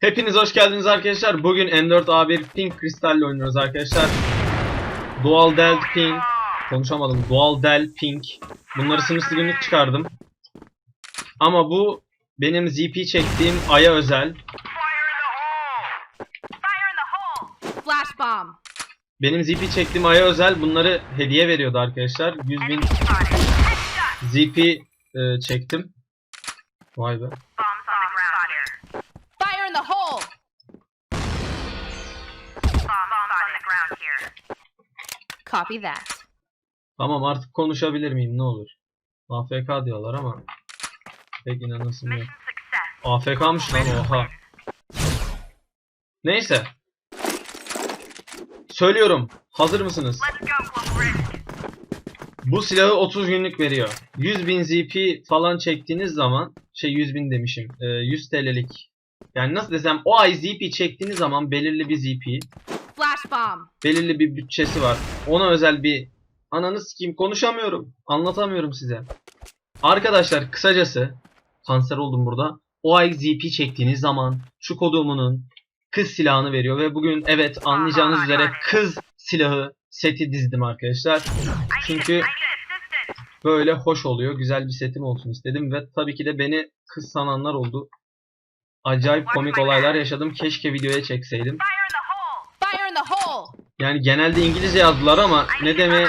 Hepiniz hoş geldiniz arkadaşlar. Bugün M4A1 Pink Crystal ile oynuyoruz arkadaşlar. Dual Del Pink. Konuşamadım. Dual Del Pink. Bunları sınırsız günlük çıkardım. Ama bu benim ZP çektiğim Ay'a özel. Flash bomb. Benim ZP çektiğim Ay'a özel bunları hediye veriyordu arkadaşlar. 100 bin ZP e, çektim. Vay be. The hole. Copy that. Tamam artık konuşabilir miyim ne olur. AFK diyorlar ama pek inanasım yok. AFK'mış lan oha. Neyse. Söylüyorum. Hazır mısınız? Bu silahı 30 günlük veriyor. 100 bin ZP falan çektiğiniz zaman şey 100 bin demişim. e, 100 TL'lik. Yani nasıl desem o ay ZP çektiğiniz zaman belirli bir ZP Flash bomb. belirli bir bütçesi var. Ona özel bir ananı sikeyim konuşamıyorum. Anlatamıyorum size. Arkadaşlar kısacası kanser oldum burada. O ay ZP çektiğiniz zaman şu kodumunun kız silahını veriyor ve bugün evet anlayacağınız üzere kız silahı seti dizdim arkadaşlar. Çünkü böyle hoş oluyor. Güzel bir setim olsun istedim ve tabii ki de beni kız sananlar oldu. Acayip komik olaylar yaşadım. Keşke videoya çekseydim. Yani genelde İngilizce yazdılar ama ne demeye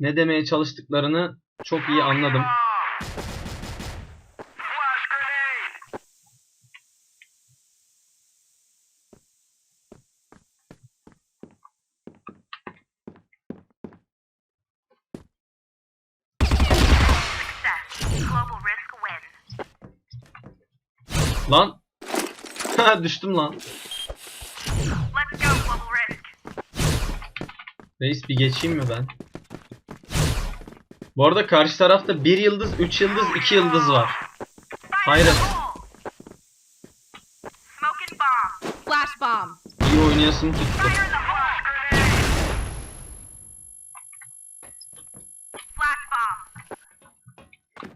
ne demeye çalıştıklarını çok iyi anladım. Lan düştüm lan. Reis bir geçeyim mi ben? Bu arada karşı tarafta 1 yıldız, 3 yıldız, 2 yıldız var. Hayret. Flash bomb. İyi oynayasım tuttu.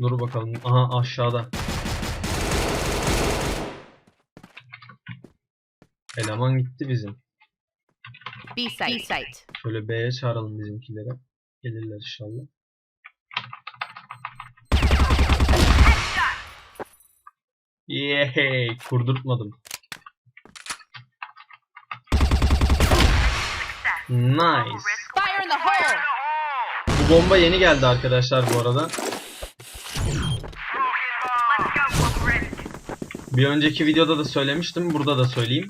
Dur bakalım. Aha aşağıda. Eleman gitti bizim. B site. B site. Şöyle B'ye çağıralım bizimkilere. Gelirler inşallah. Yehey kurdurtmadım. Nice. Fire in the hole. Bu bomba yeni geldi arkadaşlar bu arada. Bir önceki videoda da söylemiştim. Burada da söyleyeyim.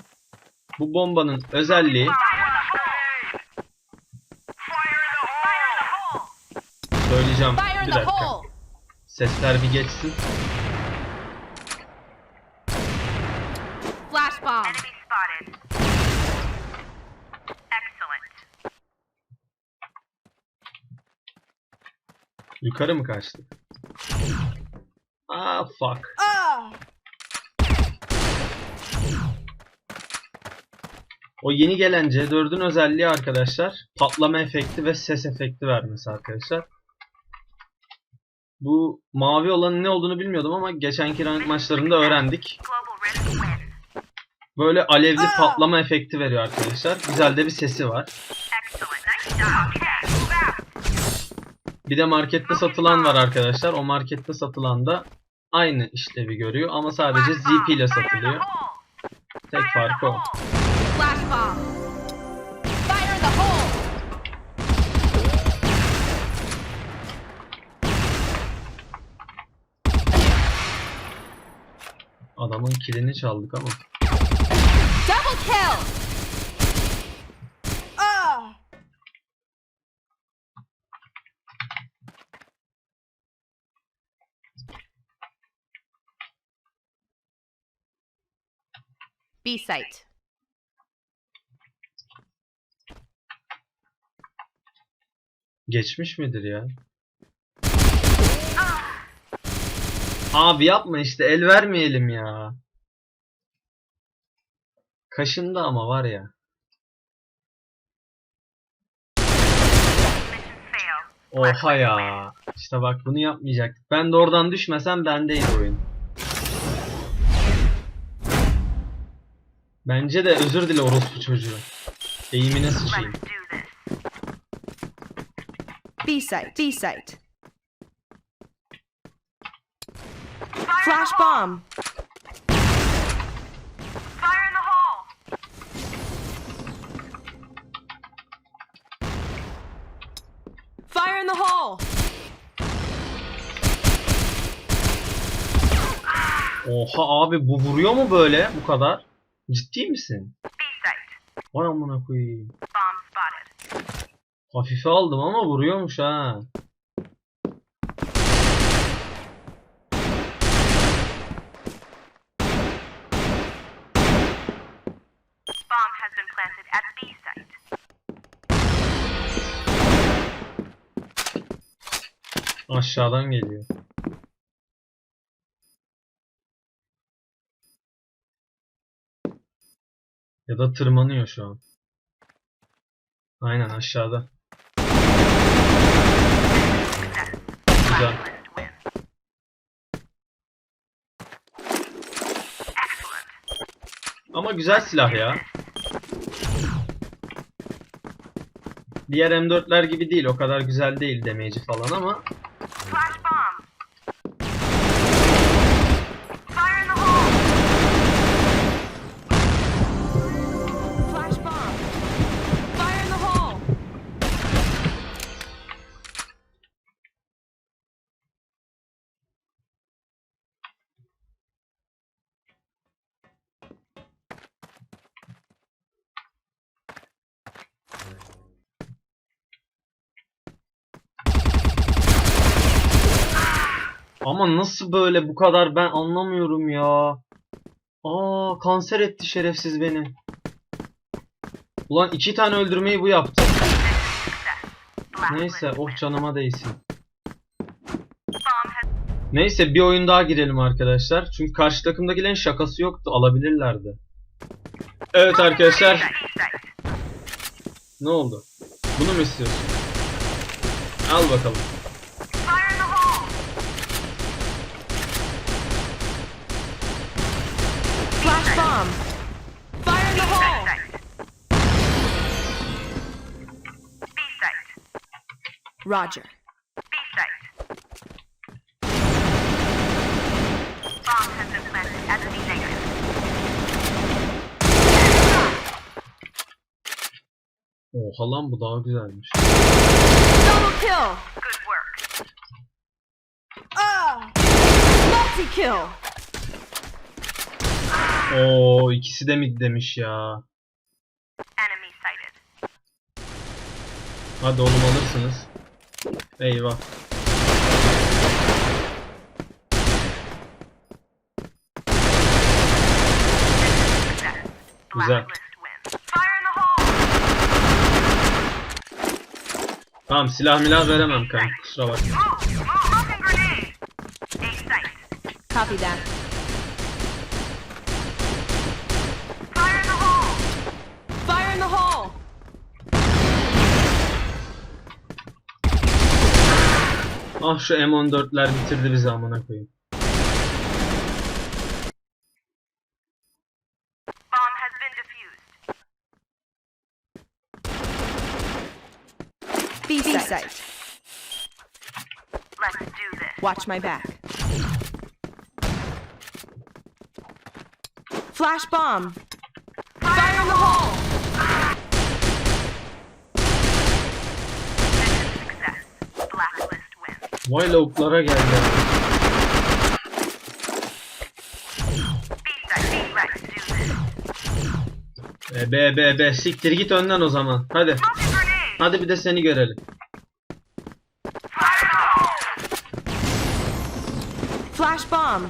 Bu bombanın özelliği söyleyeceğim. Bir dakika. Sesler bir geçsin. Flash bomb. Yukarı mı kaçtık? Ah fuck. Ah. O yeni gelen C4'ün özelliği arkadaşlar patlama efekti ve ses efekti vermesi arkadaşlar. Bu mavi olanın ne olduğunu bilmiyordum ama geçenki rank maçlarında öğrendik. Böyle alevli patlama efekti veriyor arkadaşlar. Güzel de bir sesi var. Bir de markette satılan var arkadaşlar. O markette satılan da aynı işlevi görüyor ama sadece ZP ile satılıyor. Tek farkı o. Flash bomb. Fire in the hole. Adamın kilini çaldık ama. Double kill. Ah. B site. Geçmiş midir ya? Abi yapma işte el vermeyelim ya. Kaşındı ama var ya. Oha ya. İşte bak bunu yapmayacaktık. Ben de oradan düşmesem bendeydi oyun. Bence de özür dile orospu çocuğu. Eğimine sıçayım. Let's do this. B site. B site. Fire Flash bomb. Fire in the hole. Fire in the hole. Oha abi bu vuruyor mu böyle bu kadar? Ciddi misin? B site. Vay amına koyayım. Bomb. Hafife aldım ama vuruyormuş ha. Aşağıdan geliyor. Ya da tırmanıyor şu an. Aynen aşağıda. Excellent. Ama güzel silah ya. Diğer M4'ler gibi değil. O kadar güzel değil damage'i falan ama ama nasıl böyle bu kadar ben anlamıyorum ya. Aa kanser etti şerefsiz beni. Ulan iki tane öldürmeyi bu yaptı. Neyse oh canıma değsin. Neyse bir oyun daha girelim arkadaşlar. Çünkü karşı takımdakilerin şakası yoktu. Alabilirlerdi. Evet arkadaşlar. Ne oldu? Bunu mu istiyorsun? Al bakalım. Bomb. Fire in the hole. B site. Roger. B site. Bomb has been planted at B negative. Oha lan bu daha güzelmiş. Double kill. Good work. Ah. Multi kill. Oo ikisi de mid demiş ya. Hadi oğlum alırsınız. Eyvah. Güzel. Tamam silah milah veremem kanka. Kusura bakma. Copy that. Fire in the hole. Fire in the hole. Ah şu M14'ler bitirdi bizi amına koyayım. Bomb has been defused. B site. Let's do this. Watch my back. Flash bomb. Fire in the hole. Mission success. Blacklist win. Vay lavuklara geldi. E, be be be siktir git önden o zaman. Hadi. Hadi bir de seni görelim. Flash bomb.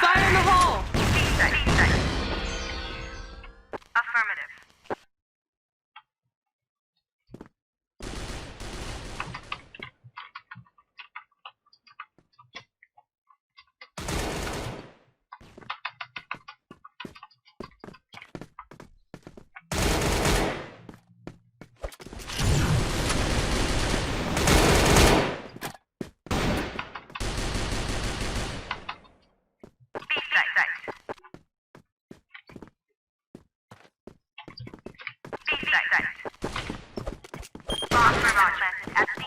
Fire in the hole. B site. B site. Affirmative. B site. Nerede? Burada. Blacklist wins. Fire in the hole! A site. A site. Let's do this. Fire in the hole! Fire in the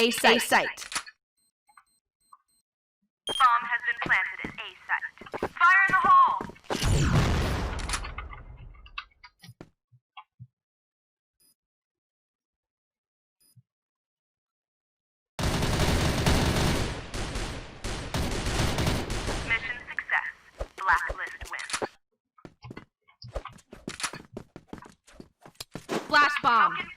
A site. A site. Bomb has been planted at A site. Fire in the hole! Mission success. Blacklist wins. Flash bomb. Token bomb.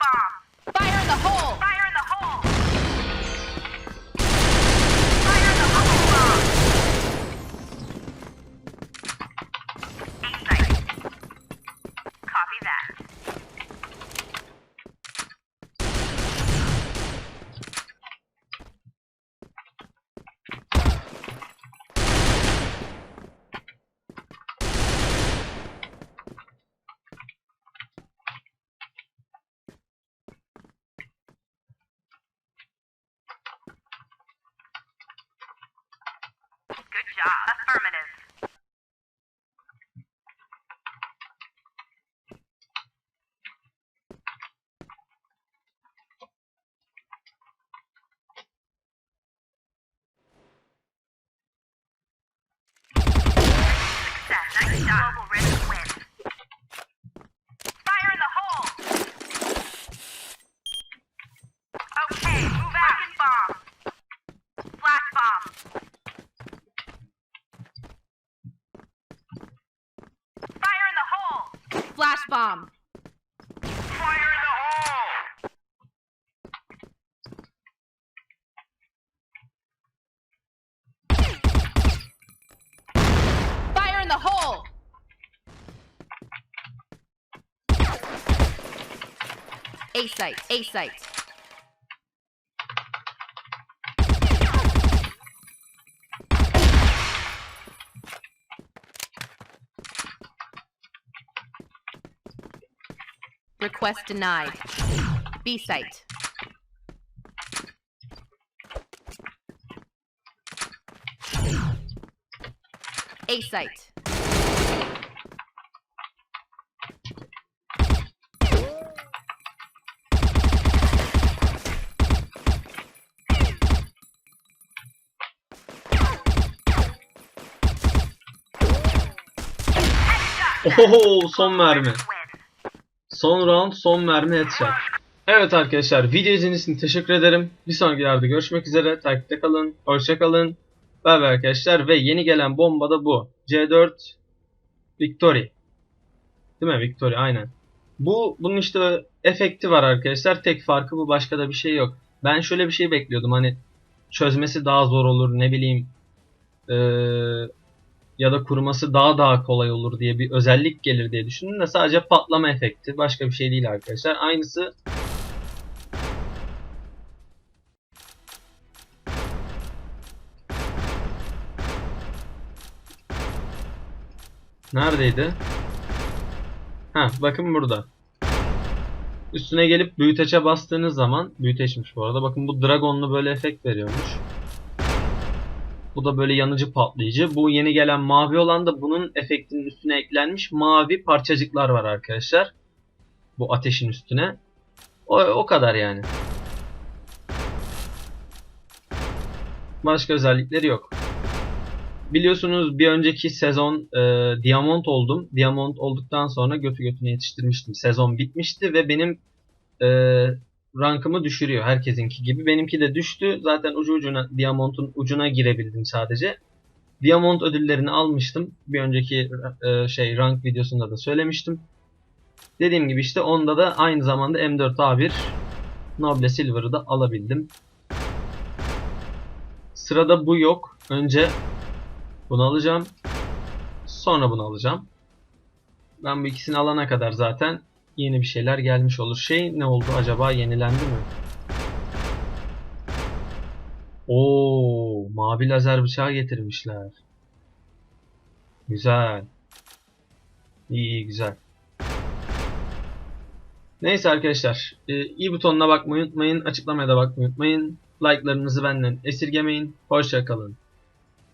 Good job. Affirmative. Success. Nice job. Global risk wins. Fire in the hole. Okay, move out. Fucking bomb. Flash bomb. Fire in the hole! Flash bomb. Fire in the hole! Fire in the hole. A site. A site. Request denied. B site. A site. Oho son mermi. Son round son mermi headshot. Evet arkadaşlar video izlediğiniz için teşekkür ederim. Bir sonraki yerde görüşmek üzere. Takipte kalın. Hoşça kalın. Bay bay arkadaşlar. Ve yeni gelen bomba da bu. C4 Victory. Değil mi? Victory aynen. Bu bunun işte efekti var arkadaşlar. Tek farkı bu başka da bir şey yok. Ben şöyle bir şey bekliyordum. Hani çözmesi daha zor olur ne bileyim. Eee ya da kuruması daha daha kolay olur diye bir özellik gelir diye düşündüm de sadece patlama efekti. Başka bir şey değil arkadaşlar. Aynısı Neredeydi? Ha bakın burada. Üstüne gelip büyüteçe bastığınız zaman büyüteçmiş bu arada. Bakın bu dragonlu böyle efekt veriyormuş. Bu da böyle yanıcı patlayıcı. Bu yeni gelen mavi olan da bunun efektinin üstüne eklenmiş mavi parçacıklar var arkadaşlar. Bu ateşin üstüne. O, o kadar yani. Başka özellikleri yok. Biliyorsunuz bir önceki sezon e, Diamond oldum. Diamond olduktan sonra götü götüne yetiştirmiştim. Sezon bitmişti ve benim e, rankımı düşürüyor herkesinki gibi. Benimki de düştü. Zaten ucu ucuna Diamond'un ucuna girebildim sadece. Diamond ödüllerini almıştım. Bir önceki e, şey rank videosunda da söylemiştim. Dediğim gibi işte onda da aynı zamanda M4A1 Noble Silver'ı da alabildim. Sırada bu yok. Önce bunu alacağım. Sonra bunu alacağım. Ben bu ikisini alana kadar zaten yeni bir şeyler gelmiş olur. Şey ne oldu acaba? Yenilendi mi? Oo, mavi lazer bıçağı getirmişler. Güzel. İyi, iyi güzel. Neyse arkadaşlar. e, i butonuna bakmayı unutmayın. Açıklamaya da bakmayı unutmayın. Like'larınızı benden esirgemeyin. Hoşça kalın.